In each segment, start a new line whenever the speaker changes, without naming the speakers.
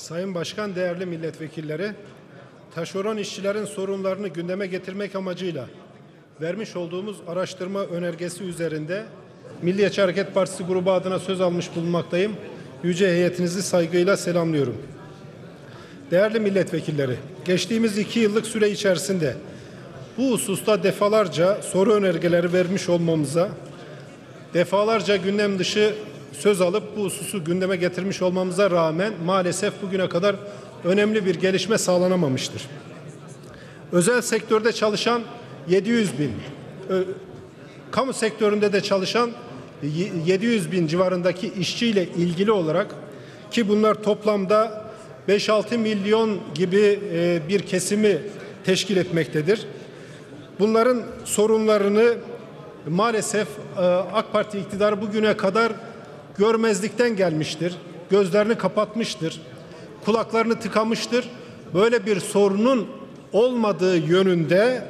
Sayın Başkan, değerli milletvekilleri, taşeron işçilerin sorunlarını gündeme getirmek amacıyla vermiş olduğumuz araştırma önergesi üzerinde Milliyetçi Hareket Partisi grubu adına söz almış bulunmaktayım. Yüce heyetinizi saygıyla selamlıyorum. Değerli milletvekilleri, geçtiğimiz iki yıllık süre içerisinde bu hususta defalarca soru önergeleri vermiş olmamıza, defalarca gündem dışı söz alıp bu hususu gündeme getirmiş olmamıza rağmen maalesef bugüne kadar önemli bir gelişme sağlanamamıştır. Özel sektörde çalışan 700 bin, kamu sektöründe de çalışan 700 bin civarındaki işçiyle ilgili olarak ki bunlar toplamda 5-6 milyon gibi e, bir kesimi teşkil etmektedir. Bunların sorunlarını maalesef e, AK Parti iktidarı bugüne kadar görmezlikten gelmiştir. Gözlerini kapatmıştır. Kulaklarını tıkamıştır. Böyle bir sorunun olmadığı yönünde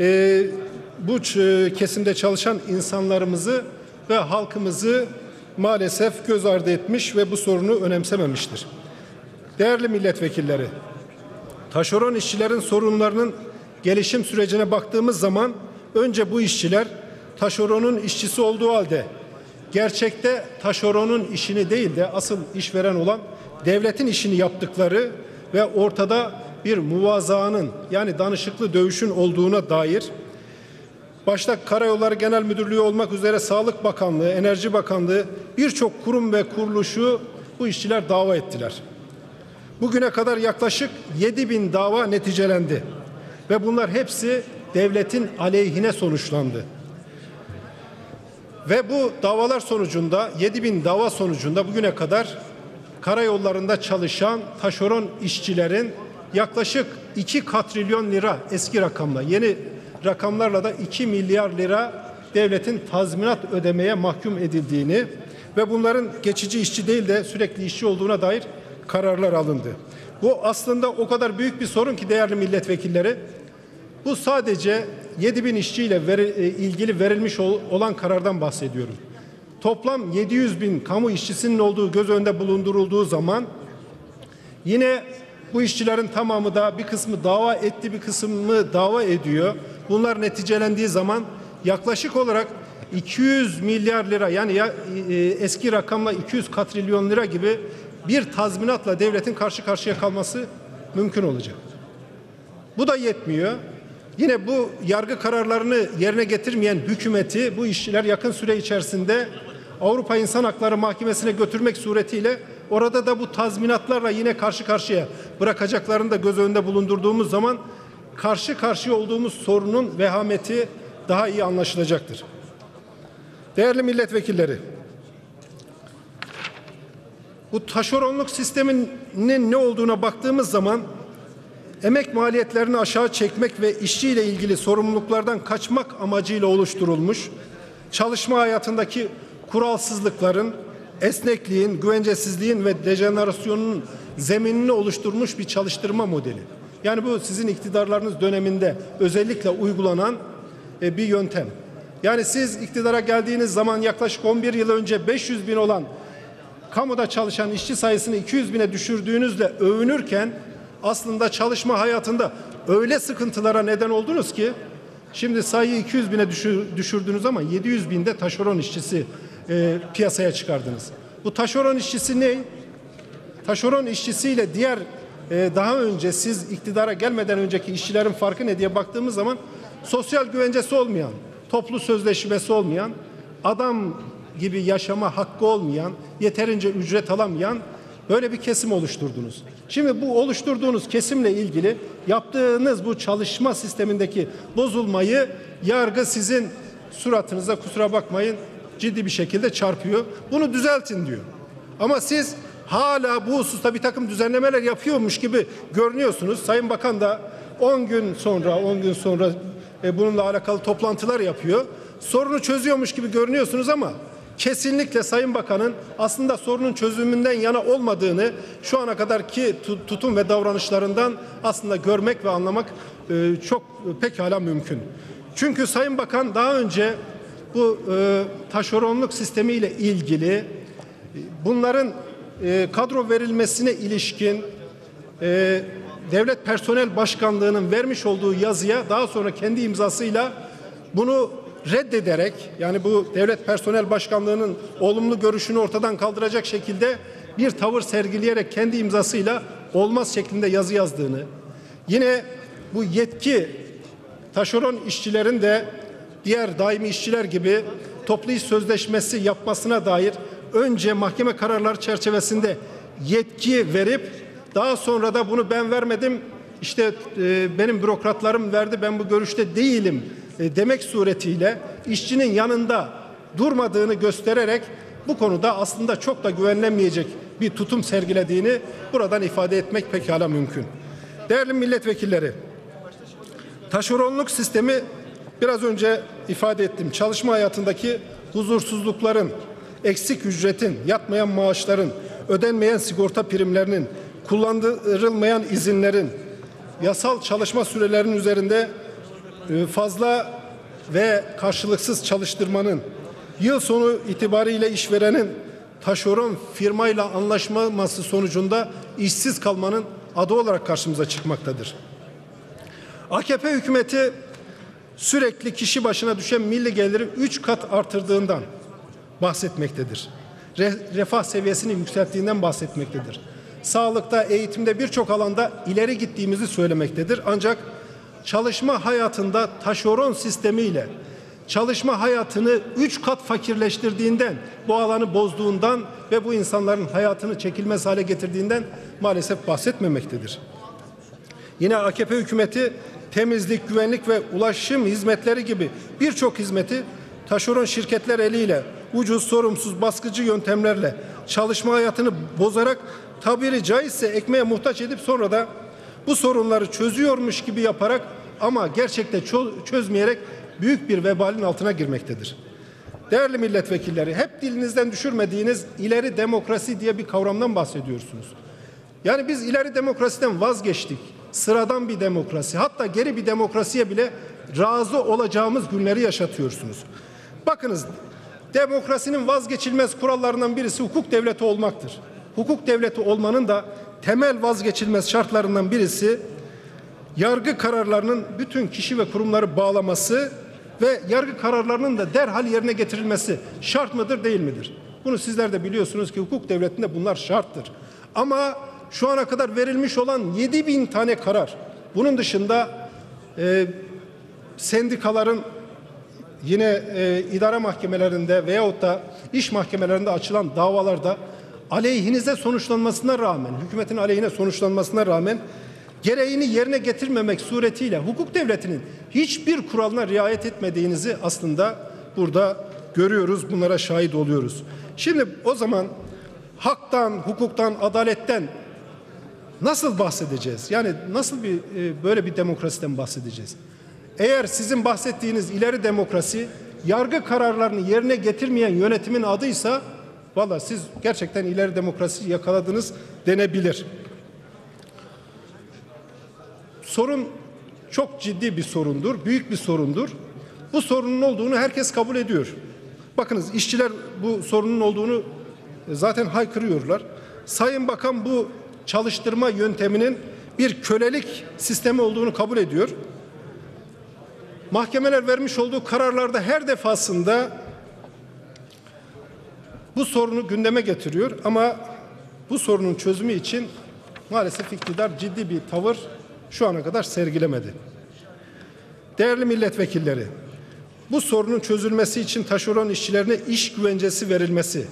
e, bu kesimde çalışan insanlarımızı ve halkımızı maalesef göz ardı etmiş ve bu sorunu önemsememiştir. Değerli milletvekilleri, taşeron işçilerin sorunlarının gelişim sürecine baktığımız zaman önce bu işçiler taşeronun işçisi olduğu halde gerçekte taşeronun işini değil de asıl işveren olan devletin işini yaptıkları ve ortada bir muvazanın yani danışıklı dövüşün olduğuna dair başta Karayolları Genel Müdürlüğü olmak üzere Sağlık Bakanlığı, Enerji Bakanlığı birçok kurum ve kuruluşu bu işçiler dava ettiler. Bugüne kadar yaklaşık 7 bin dava neticelendi ve bunlar hepsi devletin aleyhine sonuçlandı. Ve bu davalar sonucunda 7 bin dava sonucunda bugüne kadar karayollarında çalışan taşeron işçilerin yaklaşık 2 katrilyon lira eski rakamla yeni rakamlarla da 2 milyar lira devletin tazminat ödemeye mahkum edildiğini ve bunların geçici işçi değil de sürekli işçi olduğuna dair kararlar alındı. Bu aslında o kadar büyük bir sorun ki değerli milletvekilleri. Bu sadece 7 bin işçiyle veri, e, ilgili verilmiş ol, olan karardan bahsediyorum. Toplam 700 bin kamu işçisinin olduğu göz önünde bulundurulduğu zaman yine bu işçilerin tamamı da bir kısmı dava etti bir kısmı dava ediyor. Bunlar neticelendiği zaman yaklaşık olarak 200 milyar lira yani ya, e, eski rakamla 200 katrilyon lira gibi bir tazminatla devletin karşı karşıya kalması mümkün olacak. Bu da yetmiyor. Yine bu yargı kararlarını yerine getirmeyen hükümeti bu işçiler yakın süre içerisinde Avrupa İnsan Hakları Mahkemesi'ne götürmek suretiyle orada da bu tazminatlarla yine karşı karşıya bırakacaklarını da göz önünde bulundurduğumuz zaman karşı karşıya olduğumuz sorunun vehameti daha iyi anlaşılacaktır. Değerli milletvekilleri, bu taşeronluk sisteminin ne olduğuna baktığımız zaman emek maliyetlerini aşağı çekmek ve işçiyle ilgili sorumluluklardan kaçmak amacıyla oluşturulmuş, çalışma hayatındaki kuralsızlıkların, esnekliğin, güvencesizliğin ve dejenerasyonun zeminini oluşturmuş bir çalıştırma modeli. Yani bu sizin iktidarlarınız döneminde özellikle uygulanan e, bir yöntem. Yani siz iktidara geldiğiniz zaman yaklaşık 11 yıl önce 500 bin olan kamuda çalışan işçi sayısını 200 bine düşürdüğünüzle övünürken aslında çalışma hayatında öyle sıkıntılara neden oldunuz ki şimdi sayıyı 200 bine düşürdünüz ama 700 binde taşeron işçisi e, piyasaya çıkardınız. Bu taşeron işçisi ne? Taşeron işçisiyle diğer e, daha önce siz iktidara gelmeden önceki işçilerin farkı ne diye baktığımız zaman sosyal güvencesi olmayan, toplu sözleşmesi olmayan, adam gibi yaşama hakkı olmayan, yeterince ücret alamayan böyle bir kesim oluşturdunuz. Şimdi bu oluşturduğunuz kesimle ilgili yaptığınız bu çalışma sistemindeki bozulmayı yargı sizin suratınıza kusura bakmayın ciddi bir şekilde çarpıyor. Bunu düzeltin diyor. Ama siz hala bu hususta bir takım düzenlemeler yapıyormuş gibi görünüyorsunuz. Sayın Bakan da 10 gün sonra 10 gün sonra e, bununla alakalı toplantılar yapıyor. Sorunu çözüyormuş gibi görünüyorsunuz ama kesinlikle Sayın Bakan'ın aslında sorunun çözümünden yana olmadığını şu ana kadarki tutum ve davranışlarından aslında görmek ve anlamak e, çok pekala mümkün. Çünkü Sayın Bakan daha önce bu e, taşeronluk sistemiyle ilgili bunların e, kadro verilmesine ilişkin e, Devlet Personel Başkanlığı'nın vermiş olduğu yazıya daha sonra kendi imzasıyla bunu reddederek yani bu Devlet Personel Başkanlığı'nın olumlu görüşünü ortadan kaldıracak şekilde bir tavır sergileyerek kendi imzasıyla olmaz şeklinde yazı yazdığını yine bu yetki taşeron işçilerin de diğer daimi işçiler gibi toplu iş sözleşmesi yapmasına dair önce mahkeme kararları çerçevesinde yetki verip daha sonra da bunu ben vermedim işte e, benim bürokratlarım verdi ben bu görüşte değilim demek suretiyle işçinin yanında durmadığını göstererek bu konuda aslında çok da güvenilemeyecek bir tutum sergilediğini buradan ifade etmek pekala mümkün. Değerli milletvekilleri, Taşeronluk sistemi biraz önce ifade ettim. Çalışma hayatındaki huzursuzlukların, eksik ücretin, yatmayan maaşların, ödenmeyen sigorta primlerinin, kullandırılmayan izinlerin, yasal çalışma sürelerinin üzerinde e, fazla ve karşılıksız çalıştırmanın, yıl sonu itibariyle işverenin taşeron firmayla anlaşmaması sonucunda işsiz kalmanın adı olarak karşımıza çıkmaktadır. AKP hükümeti sürekli kişi başına düşen milli geliri 3 kat artırdığından bahsetmektedir. Re- refah seviyesini yükselttiğinden bahsetmektedir. Sağlıkta, eğitimde birçok alanda ileri gittiğimizi söylemektedir. Ancak çalışma hayatında taşeron sistemiyle çalışma hayatını 3 kat fakirleştirdiğinden, bu alanı bozduğundan ve bu insanların hayatını çekilmez hale getirdiğinden maalesef bahsetmemektedir. Yine AKP hükümeti temizlik, güvenlik ve ulaşım hizmetleri gibi birçok hizmeti taşeron şirketler eliyle ucuz, sorumsuz, baskıcı yöntemlerle çalışma hayatını bozarak tabiri caizse ekmeğe muhtaç edip sonra da bu sorunları çözüyormuş gibi yaparak ama gerçekte çö- çözmeyerek büyük bir vebalin altına girmektedir. Değerli milletvekilleri, hep dilinizden düşürmediğiniz ileri demokrasi diye bir kavramdan bahsediyorsunuz. Yani biz ileri demokrasiden vazgeçtik. Sıradan bir demokrasi, hatta geri bir demokrasiye bile razı olacağımız günleri yaşatıyorsunuz. Bakınız, demokrasinin vazgeçilmez kurallarından birisi hukuk devleti olmaktır. Hukuk devleti olmanın da temel vazgeçilmez şartlarından birisi yargı kararlarının bütün kişi ve kurumları bağlaması ve yargı kararlarının da derhal yerine getirilmesi şart mıdır değil midir? Bunu sizler de biliyorsunuz ki hukuk devletinde bunlar şarttır. Ama şu ana kadar verilmiş olan 7 bin tane karar. Bunun dışında e, sendikaların yine e, idare mahkemelerinde veyahut da iş mahkemelerinde açılan davalarda aleyhinize sonuçlanmasına rağmen, hükümetin aleyhine sonuçlanmasına rağmen gereğini yerine getirmemek suretiyle hukuk devletinin hiçbir kuralına riayet etmediğinizi aslında burada görüyoruz, bunlara şahit oluyoruz. Şimdi o zaman haktan, hukuktan, adaletten nasıl bahsedeceğiz? Yani nasıl bir e, böyle bir demokrasiden bahsedeceğiz? Eğer sizin bahsettiğiniz ileri demokrasi yargı kararlarını yerine getirmeyen yönetimin adıysa valla siz gerçekten ileri demokrasi yakaladınız denebilir. Sorun çok ciddi bir sorundur, büyük bir sorundur. Bu sorunun olduğunu herkes kabul ediyor. Bakınız işçiler bu sorunun olduğunu zaten haykırıyorlar. Sayın Bakan bu çalıştırma yönteminin bir kölelik sistemi olduğunu kabul ediyor. Mahkemeler vermiş olduğu kararlarda her defasında bu sorunu gündeme getiriyor ama bu sorunun çözümü için maalesef iktidar ciddi bir tavır şu ana kadar sergilemedi. Değerli milletvekilleri, bu sorunun çözülmesi için taşeron işçilerine iş güvencesi verilmesi,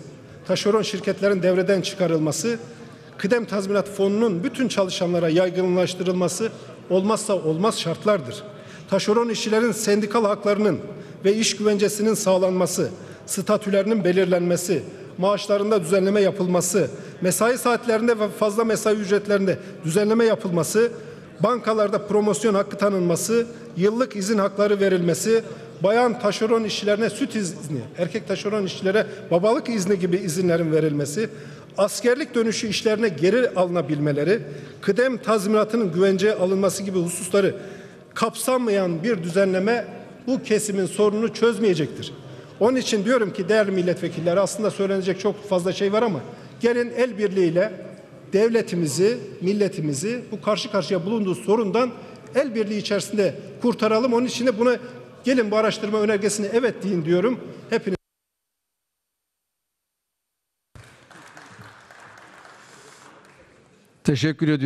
taşeron şirketlerin devreden çıkarılması, kıdem tazminat fonunun bütün çalışanlara yaygınlaştırılması olmazsa olmaz şartlardır. Taşeron işçilerin sendikal haklarının ve iş güvencesinin sağlanması, statülerinin belirlenmesi, maaşlarında düzenleme yapılması, mesai saatlerinde ve fazla mesai ücretlerinde düzenleme yapılması, bankalarda promosyon hakkı tanınması, yıllık izin hakları verilmesi, bayan taşeron işçilerine süt izni, erkek taşeron işçilere babalık izni gibi izinlerin verilmesi, askerlik dönüşü işlerine geri alınabilmeleri, kıdem tazminatının güvenceye alınması gibi hususları kapsamayan bir düzenleme bu kesimin sorununu çözmeyecektir. Onun için diyorum ki değerli milletvekilleri aslında söylenecek çok fazla şey var ama Gelin el birliğiyle devletimizi, milletimizi bu karşı karşıya bulunduğu sorundan el birliği içerisinde kurtaralım. Onun için de buna gelin bu araştırma önergesine evet deyin diyorum. Hepiniz
Teşekkür ediyorum.